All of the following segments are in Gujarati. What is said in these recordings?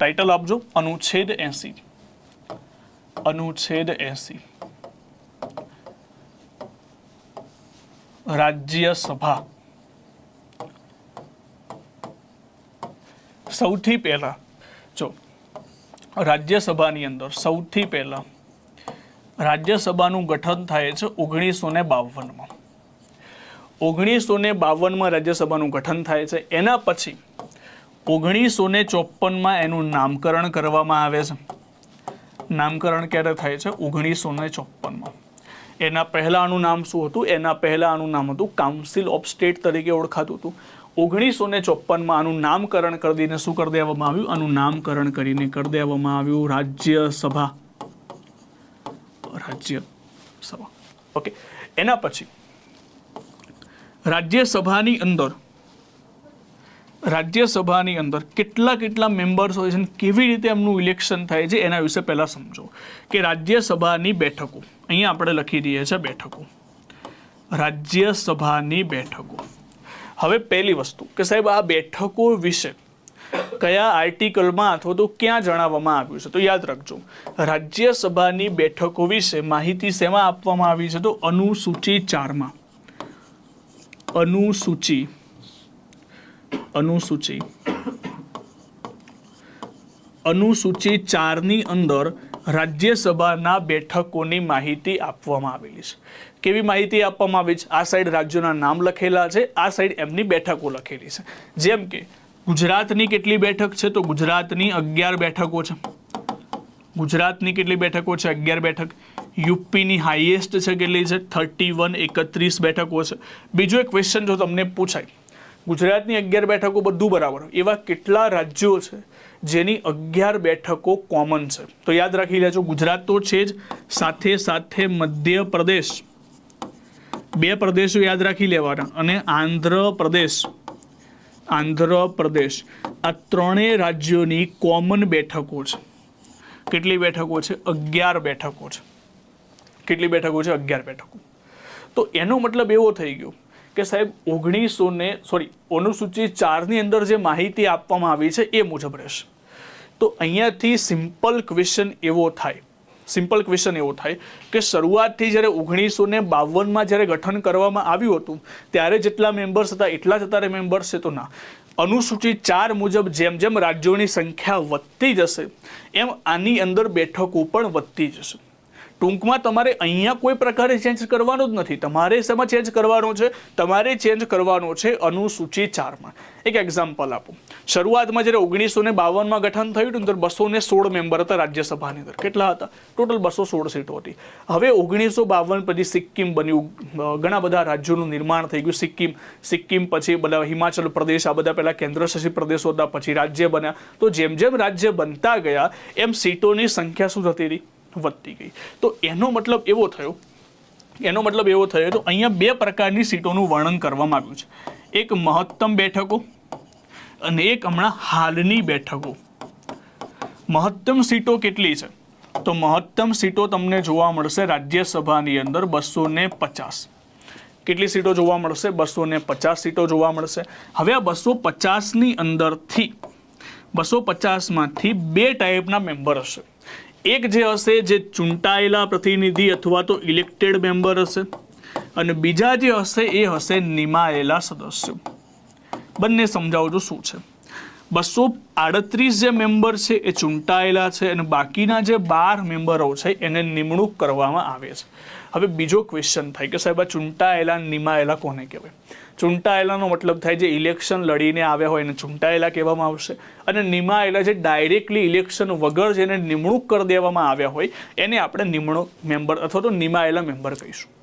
ટાઇટલ આપજો. અનુચ્છેદ એસી. અનુચ્છેદ એસી. રાજ્યસભા સૌથી પહેલા, જો રાજ્યસભાની અંદર સૌથી પહેલા રાજ્યસભાનું ગઠન થાય છે ઓગણીસો ને બાવનમાં. ઓગણીસો ને બાવનમાં રાજ્યસભાનું ગઠન થાય છે. એના પછી ઓગણીસો ને ચોપનમાં એનું નામકરણ કરવામાં આવે છે. નામકરણ ક્યારે થાય છે? ઓગણીસો ને ચોપનમાં એના પહેલાંનું નામ શું હતું? એના પહેલાંનું નામ હતું કાઉન્સિલ ઓફ સ્ટેટ તરીકે ઓળખાતું હતું. ઓગણીસો ને ચોપનમાં આનું નામકરણ કરી દઈને શું કરી દેવામાં આવ્યું? આનું નામકરણ કરીને કરી દેવામાં આવ્યું રાજ્યસભા. રાજ્યસભા. ઓકે. એના પછી રાજ્યસભાની અંદર રાજ્યસભાની અંદર કેટલા કેટલા મેમ્બર્સ હોય છે અને કેવી રીતે એમનું ઇલેક્શન થાય છે એના વિશે પહેલાં સમજો. કે રાજ્યસભાની બેઠકો, અહીંયા આપણે લખી દઈએ છીએ બેઠકો. રાજ્યસભાની બેઠકો. હવે પહેલી વસ્તુ, કે સાહેબ આ બેઠકો વિશે કયા આર્ટિકલમાં અથવા તો ક્યાં જણાવવામાં આવ્યું છે? તો યાદ રાખજો, રાજ્યસભાની બેઠકો વિશે માહિતી શેમાં આપવામાં આવી છે? તો અનુસૂચિ ચારમાં. અનુસૂચિ અનુસૂચિ. અનુસૂચિ ચારની અંદર રાજ્યસભાના બેઠકોની માહિતી આપવામાં આવેલી છે. કેવી માહિતી આપવામાં આવી છે? આ સાઈડ રાજ્યોના નામ લખેલા છે, આ સાઈડ એમની બેઠકો લખેલી છે. જેમ કે, ગુજરાતની કેટલી બેઠક છે? તો ગુજરાતની અગિયાર બેઠકો છે. ગુજરાતની કેટલી બેઠકો છે? અગિયાર બેઠક. યુપીની હાઈએસ્ટ છે કેટલી છે? થર્ટી વન એકત્રીસ બેઠકો છે. બીજો એક ક્વેશ્ચન જો તમને પૂછાય ગુજરાતની અગિયાર બેઠકો બધું બરાબર એવા કેટલા રાજ્યો છે જેની અગિયાર બેઠકો કોમન છે. તો યાદ રાખી લેજો, ગુજરાત તો છે જ સાથે સાથે મધ્ય પ્રદેશ બે પ્રદેશો યાદ રાખી લેવાના અને આંધ્રપ્રદેશ. આંધ્રપ્રદેશ. આ ત્રણેય રાજ્યોની કોમન બેઠકો છે. કેટલી બેઠકો છે? અગિયાર બેઠકો છે. કેટલી બેઠકો છે? અગિયાર બેઠકો. તો એનો મતલબ એવો થઈ ગયો કે સાહેબ, ઓગણીસો ને સોરી અનુસૂચિ ચારની અંદર જે માહિતી આપવામાં આવી છે એ મુજબ રહેશે. તો અહીંયાથી સિમ્પલ ક્વેશ્ચન એવો થાય સિમ્પલ ક્વેશ્ચન એવો થાય કે શરૂઆતથી જ્યારે ઓગણીસો ને બાવનમાં જ્યારે ગઠન કરવામાં આવ્યું હતું, ત્યારે જેટલા મેમ્બર્સ હતા, એટલા જ અત્યારે મેમ્બર્સ છે તો ના. અનુસૂચિત ચાર મુજબ જેમ જેમ રાજ્યોની સંખ્યા વધતી જશે, એમ આની અંદર બેઠકો પણ વધતી જશે. ટૂંકમાં તમારે અહીંયા કોઈ પ્રકારે ચેન્જ કરવાનો જ નથી. તમારે શેમાં ચેન્જ કરવાનો છે? તમારે ચેન્જ કરવાનો છે અનુસૂચિ ચારમાં. એક એક્ઝામ્પલ આપો. શરૂઆતમાં જ્યારે ઓગણીસો ને બાવનમાં ગઠન થયું હતું ત્યારે બસો ને સોળ મેમ્બર હતા રાજ્યસભાની અંદર. કેટલા હતા? ટોટલ બસો સોળ સીટો હતી. હવે ઓગણીસો બાવન પછી સિક્કિમ બન્યું. ઘણા બધા રાજ્યોનું નિર્માણ થઈ ગયું. સિક્કિમ સિક્કિમ પછી બધા હિમાચલ પ્રદેશ, આ બધા પહેલા કેન્દ્ર શાસિત પ્રદેશો હતા, પછી રાજ્ય બન્યા. તો જેમ જેમ રાજ્ય બનતા ગયા, એમ સીટોની સંખ્યા શું થતી રહી વધતી ગઈ. તો એનો મતલબ એવો થયો, એનો મતલબ એવો થયો તો અહીંયા બે પ્રકારની સીટોનું વર્ણન કરવામાં આવ્યું છે. એક મહત્તમ બેઠકો અને એક હમણાં હાલની બેઠકો. મહત્તમ સીટો કેટલી છે? તો મહત્તમ સીટો તમને જોવા મળશે રાજ્યસભાની અંદર બસો ને પચાસ. કેટલી સીટો જોવા મળશે? બસો ને પચાસ સીટો જોવા મળશે. હવે આ બસો પચાસની અંદરથી, બસો પચાસમાંથી બે ટાઈપના મેમ્બર હશે. એક જે હશે જે ચૂંટાયેલા પ્રતિનિધિ અથવા તો ઇલેક્ટેડ મેમ્બર હશે અને બીજા જે હશે એ હશે નિમાયેલા સદસ્યો. બંને સમજાવજો શું છે. બસો આડત્રીસ જે મેમ્બર છે એ ચૂંટાયેલા છે અને બાકીના જે બાર મેમ્બરો છે એને નિમણૂક કરવામાં આવે છે. હવે બીજો ક્વેશ્ચન થાય કે સાહેબ આ ચૂંટાયેલા નિમાયેલા કોને કહેવાય? ચૂંટાયેલાનો મતલબ થાય જે ઇલેક્શન લડીને આવ્યા હોય એને ચૂંટાયેલા કહેવામાં આવશે અને નિમાયેલા જે ડાયરેક્ટલી ઇલેક્શન વગર જેને નિમણૂક કરી દેવામાં આવ્યા હોય એને આપણે નિમણૂક મેમ્બર અથવા તો નિમાયેલા મેમ્બર કહીશું.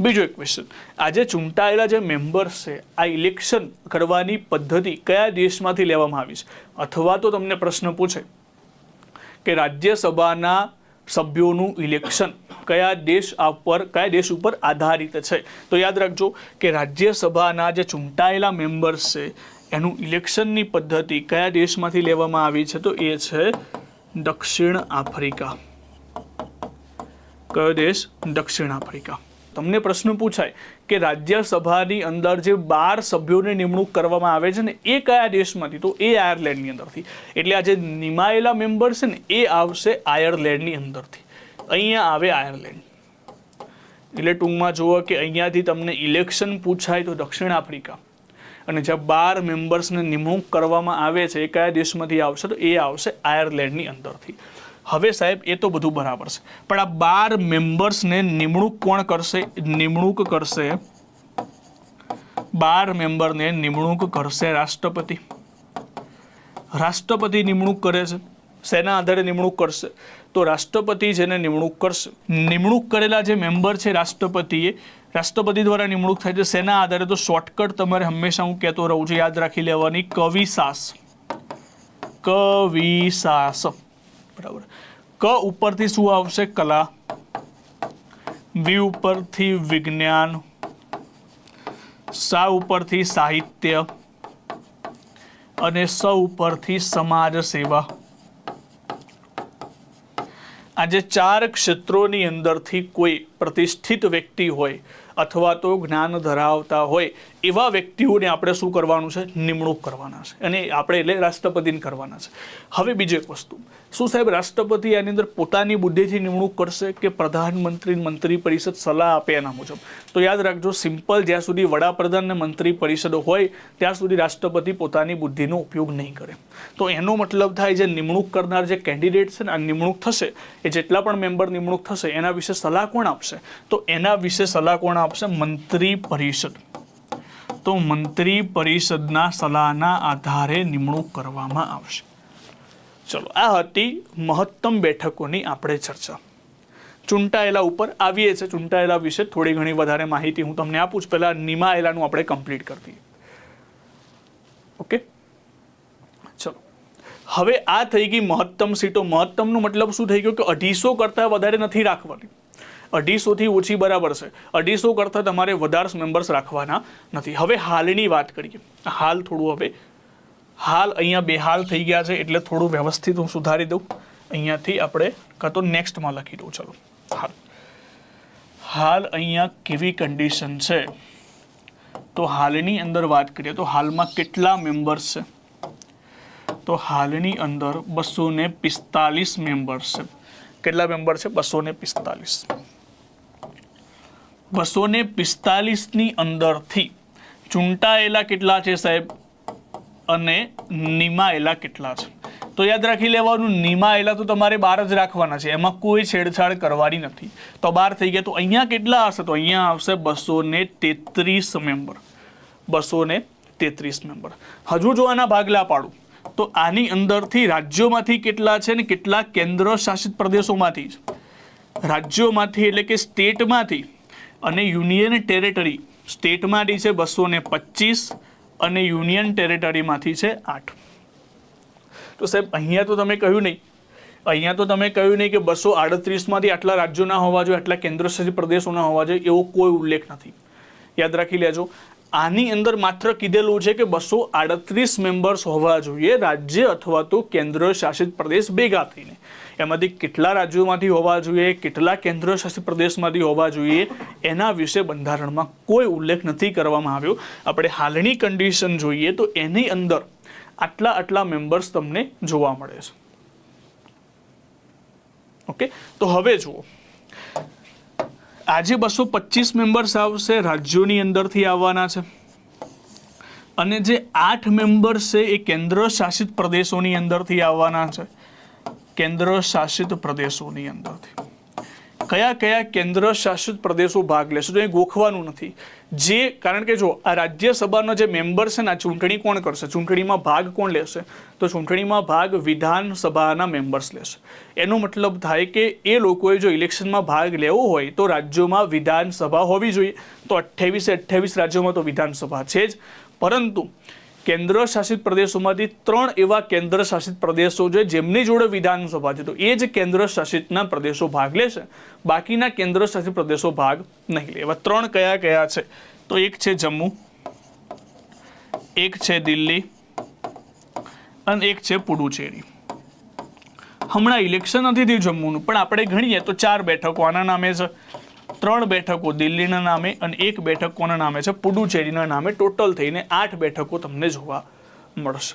બીજો એક ક્વેશ્ચન આજે ચૂંટાયેલા જે મેમ્બર્સ છે, આ ઇલેક્શન કરવાની પદ્ધતિ કયા દેશમાંથી લેવામાં આવી છે? અથવા તો તમને પ્રશ્ન પૂછે કે રાજ્યસભાના સભ્યોનું ઇલેક્શન કયા દેશ પર, કયા દેશ ઉપર આધારિત છે? તો યાદ રાખજો કે રાજ્યસભાના જે ચૂંટાયેલા મેમ્બર્સ છે, એનું ઇલેક્શનની પદ્ધતિ કયા દેશમાંથી લેવામાં આવી છે? તો એ છે દક્ષિણ આફ્રિકા. કયો દેશ? દક્ષિણ આફ્રિકા. તમને પ્રશ્ન પૂછાય કે રાજ્યસભાની અંદર જે બાર સભ્યોની નિમણૂક કરવામાં આવે છે ને, એ કયા દેશમાંથી? તો એ આયર્લેન્ડની અંદરથી. એટલે આ જે નિમાયેલા મેમ્બર છે ને, એ આવશે આયર્લેન્ડની અંદરથી. અહીંયા આવે આયર્લેન્ડ. એટલે ટૂંકમાં જુઓ કે અહીંયાથી તમને ઇલેક્શન પૂછાય તો દક્ષિણ આફ્રિકા. અને જ્યાં બાર મેમ્બર્સને નિમણૂક કરવામાં આવે છે, એ કયા દેશમાંથી આવશે? તો એ આવશે આયર્લેન્ડની અંદરથી. હવે સાહેબ, એ તો બધું બરાબર છે. પણ આ બાર મેમ્બર્સને નિમણૂક કોણ કરશે? નિમણૂક કરશે. બાર મેમ્બરને નિમણૂક કરશે રાષ્ટ્રપતિ. રાષ્ટ્રપતિ નિમણૂક કરે છે. શેના આધારે નિમણૂક કરશે. તો રાષ્ટ્રપતિ જેને નિમણૂક કરશે. નિમણૂક કરેલા જે મેમ્બર છે રાષ્ટ્રપતિએ, રાષ્ટ્રપતિ દ્વારા નિમણૂક થાય છે. શેના આધારે તો શોર્ટકટ તમારે હંમેશા હું કહેતો રહું છું, યાદ રાખી લેવાની કવિસાસ કવિસાસ બરાબર. ક ઉપરથી શું આવશે? કલા. વી ઉપરથી વિજ્ઞાન. સા ઉપરથી સાહિત્ય. અને સ ઉપરથી સમાજ સેવા. આજે ચાર ક્ષેત્રોની અંદરથી કોઈ પ્રતિષ્ઠિત વ્યક્તિ હોય અથવા તો જ્ઞાન ધરાવતા હોય એવા વ્યક્તિઓને આપણે શું કરવાનું છે? નિમણૂક કરવાના છે. અને આપણે એટલે રાષ્ટ્રપતિને કરવાના છે. હવે બીજી એક વસ્તુ. શું સાહેબ રાષ્ટ્રપતિ આની અંદર પોતાની બુદ્ધિથી નિમણૂક કરશે કે પ્રધાનમંત્રી મંત્રી પરિષદ સલાહ આપે એના મુજબ? તો યાદ રાખજો, સિમ્પલ જ્યાં સુધી વડાપ્રધાન અને મંત્રી પરિષદ હોય, ત્યાં સુધી રાષ્ટ્રપતિ પોતાની બુદ્ધિનો ઉપયોગ નહીં કરે. તો એનો મતલબ થાય જે નિમણૂક કરનાર જે કેન્ડિડેટ છે ને, આ નિમણૂક થશે. એ જેટલા પણ મેમ્બર નિમણૂક થશે, એના વિશે સલાહ કોણ આપશે? તો એના વિશે સલાહ કોણ આપશે મંત્રી પરિષદ. તો મંત્રી પરિષદના સલાહના આધારે નિમણૂક કરવામાં આવશે. ચલો, આ હતી મહત્તમ બેઠકોની આપણે ચર્ચા. ચૂંટાયેલા ઉપર આવીએ છીએ. ચૂંટાયેલા વિશે થોડી ઘણી વધારે માહિતી હું તમને આપું છું. પહેલાં નિમાયેલાનું આપણે કમ્પ્લીટ કરી દઈએ. ઓકે ચલો. હવે આ થઈ ગઈ મહત્તમ સીટો. મહત્તમનું મતલબ શું થઈ ગયું કે અઢીસો કરતાં વધારે નથી રાખવાની. અઢીસોથી ઓછી બરાબર છે. અઢીસો કરતાં તમારે વધારે મેમ્બર્સ રાખવાના નથી. હવે હાલની વાત કરીએ. હાલ થોડું હવે, હાલ અહીંયા બેહાલ થઈ ગયા છે એટલે થોડું વ્યવસ્થિત હું સુધારી દઉં. અહીંયાથી આપણે કાં તો નેક્સ્ટમાં લખી દઉં. ચલો. હાલ. હાલ અહીંયા કેવી કન્ડિશન છે? તો હાલની અંદર વાત કરીએ તો હાલમાં કેટલા મેમ્બર્સ છે? તો હાલની અંદર બસો પિસ્તાલીસ મેમ્બર્સ છે. કેટલા મેમ્બર છે? બસો પિસ્તાલીસ. બસો ને પિસ્તાલીસની અંદરથી ચૂંટાયેલા કેટલા છે સાહેબ? અને નિમાયેલા કેટલા છે? તો યાદ રાખી લેવાનું, નિમાયેલા તો તમારે બાર જ રાખવાના છે. એમાં કોઈ છેડછાડ કરવાની નથી. તો બાર થઈ ગયા. તો અહીંયા કેટલા હશે? તો અહીંયા આવશે બસો ને તેત્રીસ મેમ્બર. બસો ને તેત્રીસ મેમ્બર. હજુ જો આના ભાગલા પાડું, તો આની અંદરથી રાજ્યોમાંથી કેટલા છે ને કેટલા કેન્દ્ર શાસિત પ્રદેશોમાંથી રાજ્યોમાંથી એટલે કે સ્ટેટમાંથી અને યુનિયન ટેરેટરી સ્ટેટમાંથી છે બસો ને પચીસ અને યુનિયન ટેરેટરીમાંથી છે આઠ. તો સાહેબ, અહીંયા તો તમે કહ્યું નહીં. અહીંયા તો તમે કહ્યું નહીં કે બસો આડત્રીસમાંથી આટલા રાજ્યોના હોવા જોઈએ, આટલા કેન્દ્રશાસિત પ્રદેશોના હોવા જોઈએ, એવો કોઈ ઉલ્લેખ નથી. યાદ રાખી લેજો આની અંદર માત્ર કીધેલું છે કે બસો આડત્રીસ મેમ્બર્સ હોવા જોઈએ, રાજ્ય અથવા તો કેન્દ્ર શાસિત પ્રદેશ ભેગા થઈને. એમાંથી કેટલા રાજ્યોમાંથી હોવા જોઈએ, કેટલા કેન્દ્ર શાસિત પ્રદેશમાંથી હોવા જોઈએ, એના વિશે બંધારણમાં કોઈ ઉલ્લેખ નથી કરવામાં આવ્યો. આપણે હાલની કન્ડિશન જોઈએ તો એની અંદર આટલા આટલા મેમ્બર્સ તમને જોવા મળે છે. ઓકે તો હવે જુઓ. આજે બસો પચીસ મેમ્બર્સ આવશે રાજ્યોની અંદરથી આવવાના છે. અને જે આઠ મેમ્બર્સ છે એ કેન્દ્ર શાસિત પ્રદેશોની અંદરથી આવવાના છે. કેન્દ્ર શાસિત પ્રદેશોની અંદરથી. કયા કયા કેન્દ્ર શાસિત પ્રદેશો ભાગ લેશે? તો એ ગોખવાનું નથી. જે, કારણ કે જો આ રાજ્યસભાનો જે મેમ્બર છે ને, આ ચૂંટણી કોણ કરશે? ચૂંટણીમાં ભાગ કોણ લેશે? તો ચૂંટણીમાં ભાગ વિધાનસભાના મેમ્બર્સ લેશે. એનો મતલબ થાય કે એ લોકોએ જો ઇલેક્શનમાં ભાગ લેવો હોય, તો રાજ્યોમાં વિધાનસભા હોવી જોઈએ. તો અઠ્ઠાવીસે અઠ્ઠાવીસ રાજ્યોમાં તો વિધાનસભા છે જ. પરંતુ કેન્દ્ર શાસિત પ્રદેશોમાંથી ત્રણ એવા કેન્દ્ર શાસિત પ્રદેશો છે, જેમની જોડે વિધાનસભા છે. તો એ જ કેન્દ્ર શાસિતના પ્રદેશો ભાગ લેશે. બાકીના કેન્દ્ર શાસિત પ્રદેશો ભાગ નહીં લે. એવા ત્રણ કયા કયા છે? તો એક છે જમ્મુ, એક છે દિલ્હી અને એક છે પુડુચેરી. હમણાં ઇલેક્શન નથી થયું જમ્મુનું, પણ આપણે ગણીએ તો ચાર બેઠકો આના નામે છે. ત્રણ બેઠકો દિલ્હીના નામે અને એક બેઠક કોના નામે છે. પુડુચેરીના નામે ટોટલ થઈને આઠ બેઠકો તમને જોવા મળશે.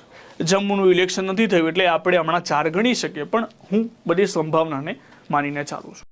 જમ્મુનું ઇલેક્શન નથી થયું એટલે આપણે હમણાં ચાર ગણી શકીએ, પણ હું બધી સંભાવનાને માનીને ચાલું છું.